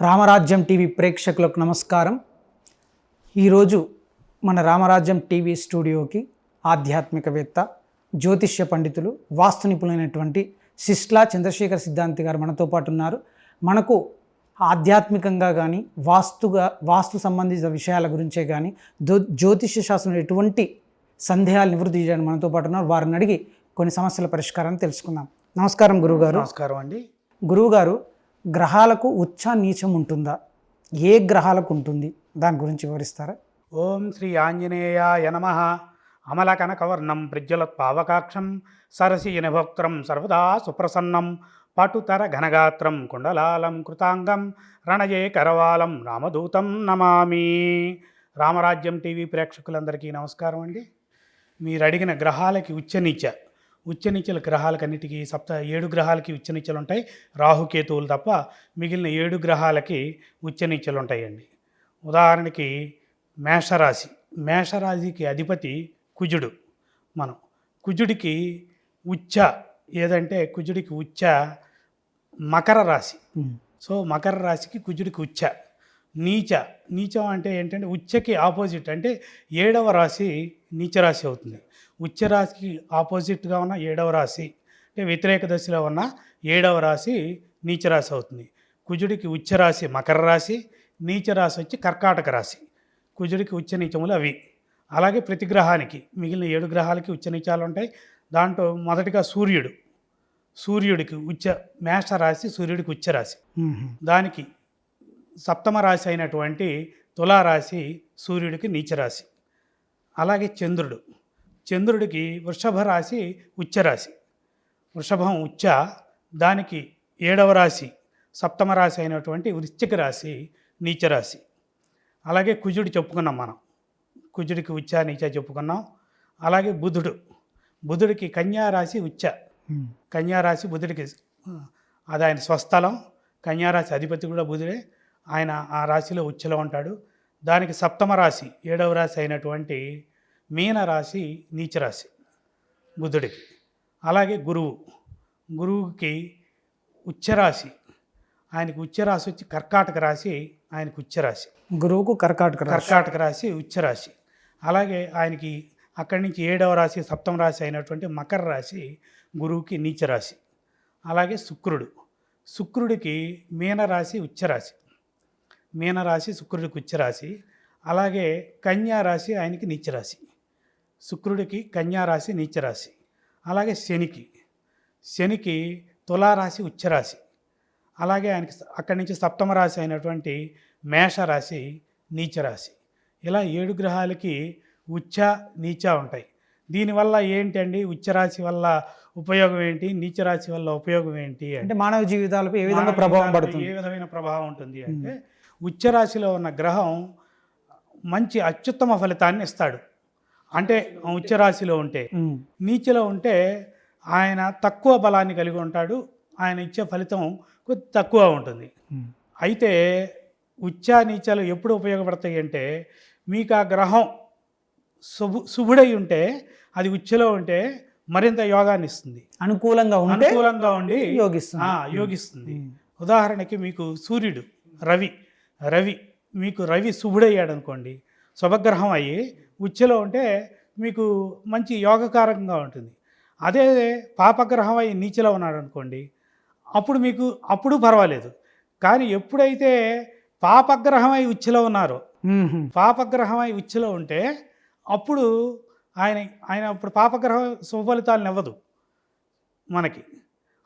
రామరాజ్యం TV ప్రేక్షకులకు నమస్కారం. ఈరోజు మన రామరాజ్యం టీవీ స్టూడియోకి ఆధ్యాత్మికవేత్త జ్యోతిష్య పండితులు వాస్తు నిపుణులైనటువంటి శిష్లా చంద్రశేఖర్ సిద్ధాంతి గారు మనతో పాటు ఉన్నారు. మనకు ఆధ్యాత్మికంగా కానీ వాస్తుగా వాస్తు సంబంధిత విషయాల గురించే కానీ జ్యో జ్యోతిష్య శాస్త్రం ఎటువంటి సందేహాలు నివృత్తి చేయడానికి మనతో పాటు ఉన్నారు. వారిని అడిగి కొన్ని సమస్యల పరిష్కారాన్ని తెలుసుకుందాం. నమస్కారం గురువుగారు. నమస్కారం అండి. గురువుగారు గ్రహాలకు ఉచ్చ నీచం ఉంటుందా? ఏ గ్రహాలకు ఉంటుంది? దాని గురించి వివరిస్తారా? ఓం శ్రీ ఆంజనేయాయ నమ. అమల కనకవర్ణం ప్రజ్వలత్పావకాక్షం సరసీనభోక్త్రం సర్వదా సుప్రసన్నం పటుతర ఘనగాత్రం కుండలాలం కృతాంగం రణజే కరవాలం రామదూతం నమామి. రామరాజ్యం టీవీ ప్రేక్షకులందరికీ నమస్కారం అండి. మీరు అడిగిన గ్రహాలకి ఉచ్చనీచ ఉచ్చనీచల గ్రహాలకన్నిటికీ సప్త ఏడు గ్రహాలకి ఉచ్చనీచలు ఉంటాయి రాహుకేతువులు తప్ప మిగిలిన ఏడు గ్రహాలకి ఉచ్చనీచలు ఉంటాయండి ఉదాహరణకి మేషరాశి. మేషరాశికి అధిపతి కుజుడు మనం. కుజుడికి ఉచ్చ ఏదంటే కుజుడికి ఉచ్చ మకర రాశి. సో మకర రాశికి కుజుడికి ఉచ్చ. నీచ. నీచం అంటే ఏంటంటే ఉచ్చకి ఆపోజిట్. అంటే ఏడవ రాశి నీచ రాశి అవుతుంది. ఉచ్చ రాశికి ఆపోజిట్గా ఉన్న ఏడవ రాశి అంటే వ్యతిరేక దశలో ఉన్న ఏడవ రాశి నీచ రాశి అవుతుంది. కుజుడికి ఉచ్చ రాశి మకర రాశి నీచ రాశి వచ్చి కర్కాటక రాశి. కుజుడికి ఉచ్చ నీచములు అవి. అలాగే ప్రతి గ్రహానికి మిగిలిన ఏడు గ్రహాలకి ఉచ్చ నీచాలు ఉంటాయి. దాంట్లో మొదటిగా సూర్యుడు. సూర్యుడికి ఉచ్చ మేష రాశి సూర్యుడికి ఉచ్చ రాశి. దానికి సప్తమ రాశి అయినటువంటి తులారాశి సూర్యుడికి నీచరాశి అలాగే చంద్రుడు. చంద్రుడికి వృషభ రాశి ఉచ్చరాశి వృషభం ఉచ్చ దానికి ఏడవ రాశి సప్తమ రాశి అయినటువంటి వృశ్చిక రాశి నీచరాశి అలాగే కుజుడు చెప్పుకున్నాం మనం. కుజుడికి ఉచ్చ నీచ చెప్పుకున్నాం. అలాగే బుధుడు. బుధుడికి కన్యా రాశి ఉచ్చ. కన్యారాశి బుధుడికి అది ఆయన స్వస్థలం. కన్యారాశి అధిపతి కూడా బుధుడే. ఆయన ఆ రాశిలో ఉచ్చలో ఉంటాడు. దానికి సప్తమ రాశి ఏడవ రాశి అయినటువంటి మీన రాశి నీచరాశి బుధుడికి. అలాగే గురువు. గురువుకి ఉచ్చరాశి. ఆయనకి ఉచ్చరాశి వచ్చి కర్కాటక రాశి ఆయనకు ఉచ్చరాశి. గురువుకు కర్కాటక రాశి. కర్కాటక రాశి ఉచ్చరాశి. అలాగే ఆయనకి అక్కడి నుంచి ఏడవ రాశి సప్తమ రాశి అయినటువంటి మకర రాశి గురువుకి నీచ రాశి అలాగే శుక్రుడు. శుక్రుడికి మీనరాశి ఉచ్చరాశి. మీనరాశి శుక్రుడికి ఉచ్చరాశి. అలాగే కన్యా రాశి ఆయనకి నీచరాశి. శుక్రుడికి కన్యా రాశి నీచరాశి. అలాగే శనికి. శనికి తులారాశి ఉచ్చరాశి. అలాగే ఆయనకి అక్కడి నుంచి సప్తమ రాశి అయినటువంటి మేషరాశి నీచరాశి. ఇలా ఏడు గ్రహాలకి ఉచ్చ నీచ ఉంటాయి. దీనివల్ల ఏంటండి? ఉచ్చరాశి వల్ల ఉపయోగం ఏంటి? నీచరాశి వల్ల ఉపయోగం ఏంటి అంటే మానవ జీవితాలపై ఏ విధంగా ప్రభావం పడుతుంది? ఏ విధమైన ప్రభావం ఉంటుంది అంటే ఉచ్చరాశిలో ఉన్న గ్రహం మంచి అత్యుత్తమ ఫలితాన్ని ఇస్తాడు. అంటే ఉచ్చరాశిలో ఉంటే. నీచలో ఉంటే ఆయన తక్కువ బలాన్ని కలిగి ఉంటాడు. ఆయన ఇచ్చే ఫలితం కొద్ది తక్కువ ఉంటుంది. అయితే ఉచ్చా నీచాలు ఎప్పుడు ఉపయోగపడతాయి అంటే మీకు ఆ గ్రహం శుభు శుభుడై ఉంటే అది ఉచ్చలో ఉంటే మరింత యోగాన్ని ఇస్తుంది. అనుకూలంగా అనుకూలంగా ఉండి యోగిస్తుంది. యోగిస్తుంది. ఉదాహరణకి మీకు సూర్యుడు రవి రవి మీకు రవి శుభుడయ్యాడు అనుకోండి శుభగ్రహం అయ్యి ఉచ్చలో ఉంటే మీకు మంచి యోగకారకంగా ఉంటుంది. అదే పాపగ్రహం అయ్యి నీచలో ఉన్నాడు అనుకోండి అప్పుడు మీకు అప్పుడు పర్వాలేదు. కానీ ఎప్పుడైతే పాపగ్రహం అయి ఉచ్చలో ఉన్నారో. పాపగ్రహం అయి ఉచ్చలో ఉంటే అప్పుడు ఆయన ఆయన అప్పుడు పాపగ్రహం శుభ ఫలితాలను ఇవ్వదు మనకి.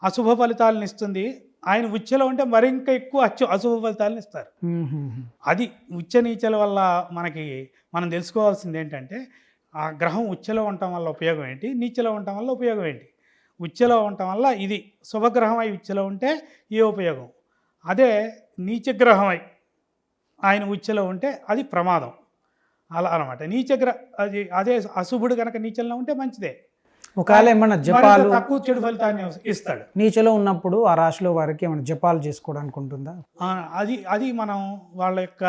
అశుభ ఫలితాలను ఇస్తుంది ఆయన ఉచ్చలో ఉంటే మరింక ఎక్కువ అచ్చు అశుభ ఫలితాలను ఇస్తారు. అది ఉచ్చ నీచల వల్ల మనకి మనం తెలుసుకోవాల్సింది ఏంటంటే ఆ గ్రహం ఉచ్చలో ఉండటం వల్ల ఉపయోగం ఏంటి? నీచలో ఉండటం వల్ల ఉపయోగం ఏంటి? ఉచ్చలో ఉండటం వల్ల ఇది శుభగ్రహం అయి ఉచ్చలో ఉంటే ఏ ఉపయోగం? అదే నీచగ్రహం అయి ఆయన ఉచ్చలో ఉంటే అది ప్రమాదం. అలా అనమాట. నీచగ్ర అది అదే అశుభుడు కనుక నీచల్లో ఉంటే మంచిదే. ఒకవేళ ఏమన్నా జపాలు? తక్కువ చెడు ఫలితాన్ని ఇస్తాడు. నీచలో ఉన్నప్పుడు ఆ రాశిలో వారికి ఏమైనా జపాలు చేసుకోవడానికి ఉంటుందా? అది అది మనం వాళ్ళ యొక్క.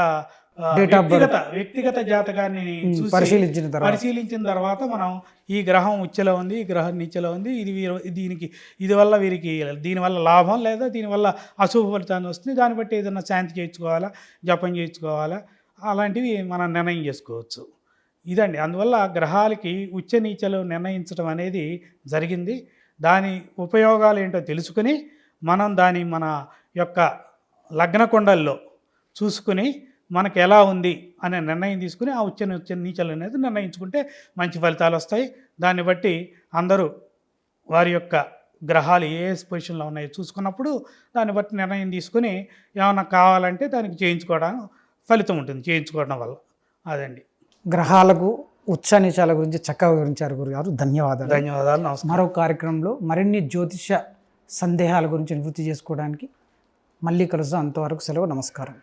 వ్యక్తిగత వ్యక్తిగత జాతకాన్ని చూసి పరిశీలించిన తర్వాత. పరిశీలించిన తర్వాత మనం ఈ గ్రహం ఉచ్చలో ఉంది ఈ గ్రహం నీచలో ఉంది ఇది వీరు దీనికి ఇది వల్ల వీరికి దీనివల్ల లాభం లేదా దీనివల్ల అశుభ ఫలితాన్ని వస్తుంది దాన్ని బట్టి ఏదైనా శాంతి చేయించుకోవాలా జపం చేయించుకోవాలా అలాంటివి మనం నిర్ణయం చేసుకోవచ్చు. ఇదండి. అందువల్ల గ్రహాలకి ఉచ్చ నీచలు నిర్ణయించడం అనేది జరిగింది. దాని ఉపయోగాలు ఏంటో తెలుసుకుని మనం దాని మన యొక్క లగ్న కొండల్లో చూసుకుని మనకు ఎలా ఉంది అనే నిర్ణయం తీసుకుని ఆ ఉచ్చ ఉచ్చ నీచలు అనేది నిర్ణయించుకుంటే మంచి ఫలితాలు వస్తాయి. దాన్ని బట్టి అందరూ వారి యొక్క గ్రహాలు ఏ పొజిషన్లో ఉన్నాయో చూసుకున్నప్పుడు దాన్ని బట్టి నిర్ణయం తీసుకుని ఏమైనా కావాలంటే దానికి చేయించుకోవడం ఫలితం ఉంటుంది చేయించుకోవడం వల్ల. అదండి. గ్రహాలకు ఉచ్చనీచాల గురించి చక్కగా వివరించారు గురుగారు. ధన్యవాదాలు. ధన్యవాదాలు. నమస్కారం. మరో కార్యక్రమంలో మరిన్ని జ్యోతిష సందేహాల గురించి నివృత్తి చేసుకోవడానికి మళ్ళీ కలుద్దాం. అంతవరకు సెలవు. నమస్కారం.